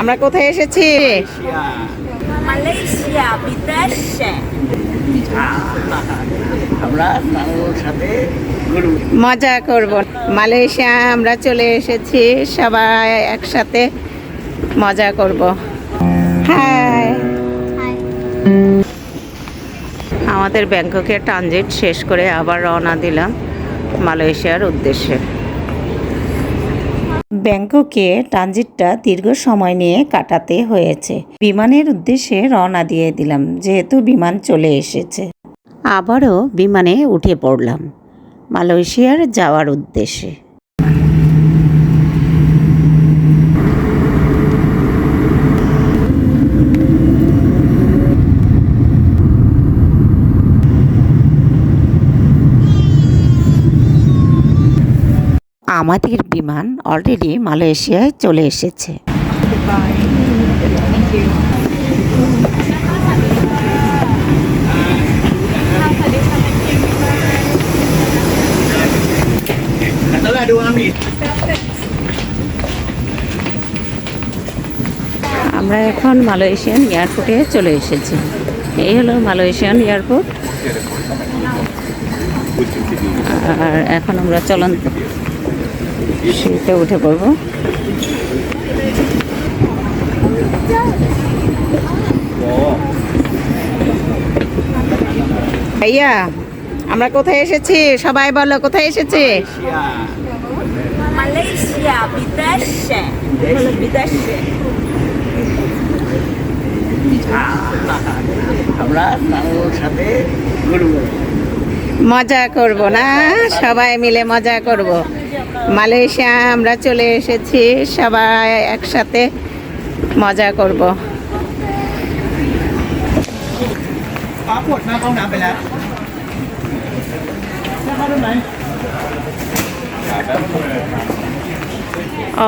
আমরা কোথায় এসেছি? মালয়েশিয়া বিদেশে। আমরা সাথে মজা করব। মালয়েশিয়া আমরা চলে এসেছি। সবাই একসাথে মজা করব। হ্যাঁ আমাদের ব্যাংককে ট্রানজিট শেষ করে আবার রওনা দিলাম মালয়েশিয়ার উদ্দেশ্যে। ব্যাংককে ট্রানজিটটা দীর্ঘ সময় নিয়ে কাটাতে হয়েছে। বিমানের উদ্দেশ্যে রওনা দিয়ে দিলাম, যেহেতু বিমান চলে এসেছে। আবারও বিমানে উঠে পড়লাম, মালয়েশিয়ার যাওয়ার উদ্দেশ্যে। আমাদের বিমান অলরেডি মালয়েশিয়ায় চলে এসেছে. আমরা এখন মালয়েশিয়ান এয়ারপোর্টে চলে এসেছি এই হলো মালয়েশিয়ান এয়ারপোর্ট আর এখন আমরা চলন্ত সিঁড়িতে উঠে পড়ব। ভাইয়া আমরা কোথায় এসেছি? সবাই বলো কোথায় এসেছি? মালয়েশিয়া বিদেশে। বিদেশে। আমরা তার সাথে মজা করব না? সবাই মিলে মজা করব। মালয়েশিয়া, আমরা চলে এসেছি, সবাই একসাথে মজা করব।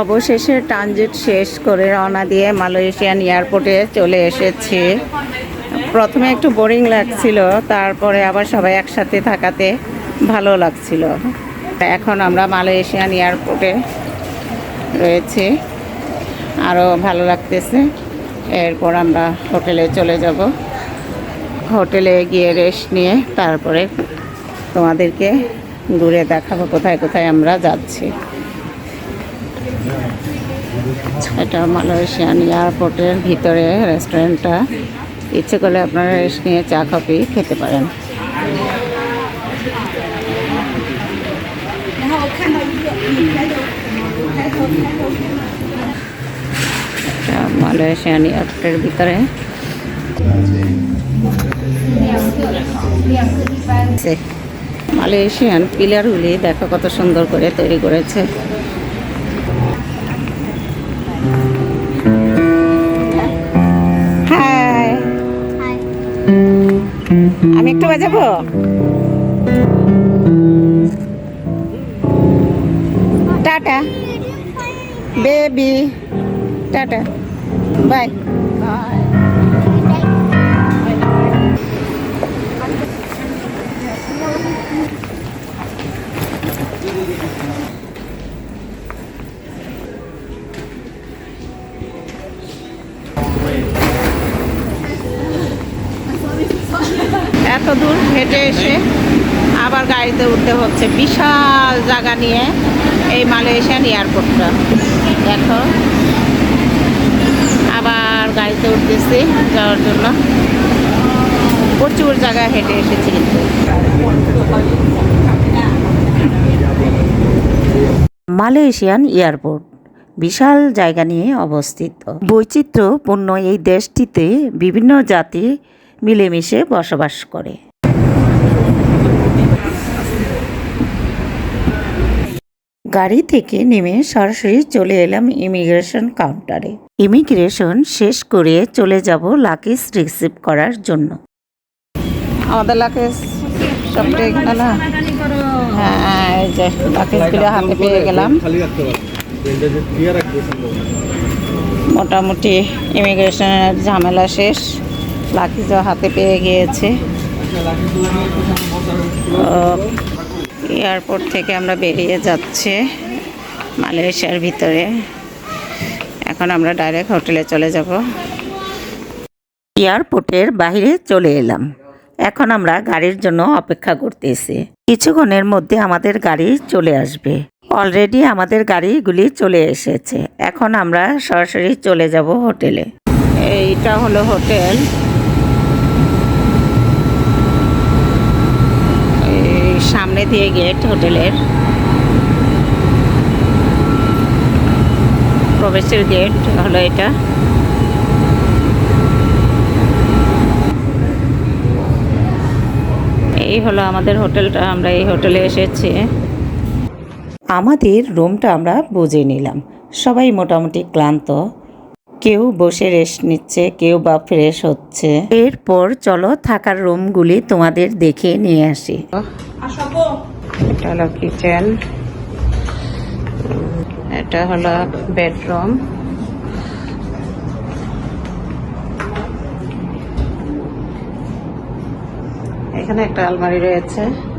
অবশেষে ট্রানজিট শেষ করে রওনা দিয়ে মালয়েশিয়ান এয়ারপোর্টে চলে এসেছি। প্রথমে একটু বোরিং লাগছিল, তারপরে আবার সবাই একসাথে থাকাতে ভালো লাগছিল। এখন আমরা মালয়েশিয়ান এয়ারপোর্টে রয়েছি। আরও ভালো লাগতেছে। এরপর আমরা হোটেলে চলে যাব। হোটেলে গিয়ে রেস্ট নিয়ে তারপরে তোমাদেরকে ঘুরে দেখাবো কোথায় কোথায় আমরা যাচ্ছি। এটা মালয়েশিয়ান এয়ারপোর্টের ভিতরে রেস্টুরেন্টটা ইচ্ছে করলে আপনারা রেস্ট নিয়ে চা, কফি খেতে পারেন। এটা মালয়েশিয়ান এয়ারপোর্টের ভিতরে। মালয়েশিয়ান পিলারগুলি দেখো কত সুন্দর করে তৈরি করেছে। আমি একটু বাজাবো? টাটা। বেবি টাটা বাই এত দূর হেঁটে এসে আবার গাড়িতে উঠতে হচ্ছে। বিশাল জায়গা নিয়ে এই মালয়েশিয়ান এয়ারপোর্টটা। দেখো। আবার গাড়িতে উঠতেছি যাওয়ার জন্য। প্রচুর জায়গা হেঁটে এসেছি কিন্তু। মালয়েশিয়ান এয়ারপোর্ট, বিশাল জায়গা নিয়ে অবস্থিত। বৈচিত্র্যপূর্ণ এই দেশটিতে বিভিন্ন জাতি মিলেমিশে বসবাস করে। গাড়ি থেকে নেমে সরাসরি চলে এলাম ইমিগ্রেশন কাউন্টারে। ইমিগ্রেশন শেষ করে চলে যাব লাকিস রিসিভ করার জন্য। আমাদের লাকেজ এখানে না? হ্যাঁ এই যে হাতে পেয়ে গেলাম। মোটামুটি ইমিগ্রেশনের ঝামেলা শেষ, লাকিজও হাতে পেয়ে গিয়েছে। এয়ারপোর্ট থেকে আমরা বেরিয়ে যাচ্ছি মালয়েশিয়ার ভিতরে। এখন আমরা ডাইরেক্ট হোটেলে চলে যাব। এয়ারপোর্টের বাইরে চলে এলাম। এখন আমরা গাড়ির জন্য অপেক্ষা করতেছি। কিছুক্ষণের মধ্যে আমাদের গাড়ি চলে আসবে। অলরেডি আমাদের গাড়িগুলি চলে এসেছে। এখন আমরা সরাসরি চলে যাব হোটেলে। এইটা হলো হোটেল এই সামনে দিয়ে গেট হোটেলের প্রবেশের গেট হলো এটা। এই হলো আমাদের হোটেলটা, আমরা এই হোটেলে এসেছি। আমাদের রুমটা আমরা বুঝে নিলাম। সবাই মোটামুটি ক্লান্ত। কেউ বসে রেস্ট নিচ্ছে, কেউ বা ফ্রেশ হচ্ছে। এরপর চলো থাকার রুমগুলি তোমাদের দেখে নিয়ে আসি। এটা হলো কিচেন। এটা হলো বেডরুম। এখানে একটা আলমারি রয়েছে।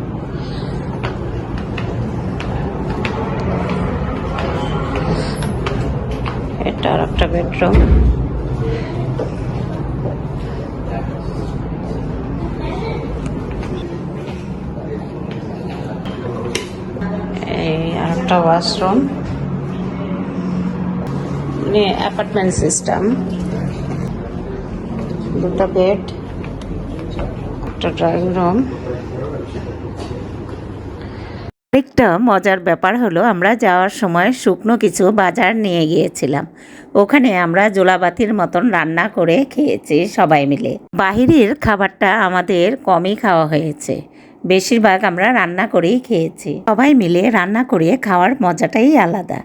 এটা আর একটা বেডরুম এই আর একটা ওয়াশরুম অ্যাপার্টমেন্ট সিস্টেম দুটো বেড একটা ড্রয়িং রুম আরেকটা মজার ব্যাপার হলো, আমরা যাওয়ার সময় শুকনো কিছু বাজার নিয়ে গিয়েছিলাম। ওখানে আমরা জোলাবাতির মতন রান্না করে খেয়েছি সবাই মিলে। বাহিরের খাবারটা আমাদের কমই খাওয়া হয়েছে। বেশিরভাগ আমরা রান্না করেই খেয়েছি। সবাই মিলে রান্না করে খাওয়ার মজাটাই আলাদা।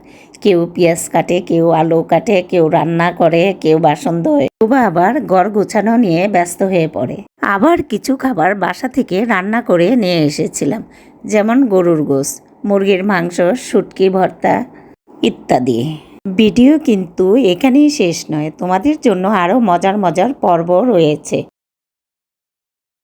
কেউ পেঁয়াজ কাটে, কেউ আলু কাটে, কেউ রান্না করে, কেউ বাসন ধোয়। বা আবার গড় গোছানো নিয়ে ব্যস্ত হয়ে পড়ে। আবার কিছু খাবার বাসা থেকে রান্না করে নিয়ে এসেছিলাম, যেমন গরুর গোস মুরগির মাংস, শুটকি ভর্তা ইত্যাদি। ভিডিও কিন্তু এখানেই শেষ নয়, তোমাদের জন্য আরও মজার মজার পর্ব রয়েছে।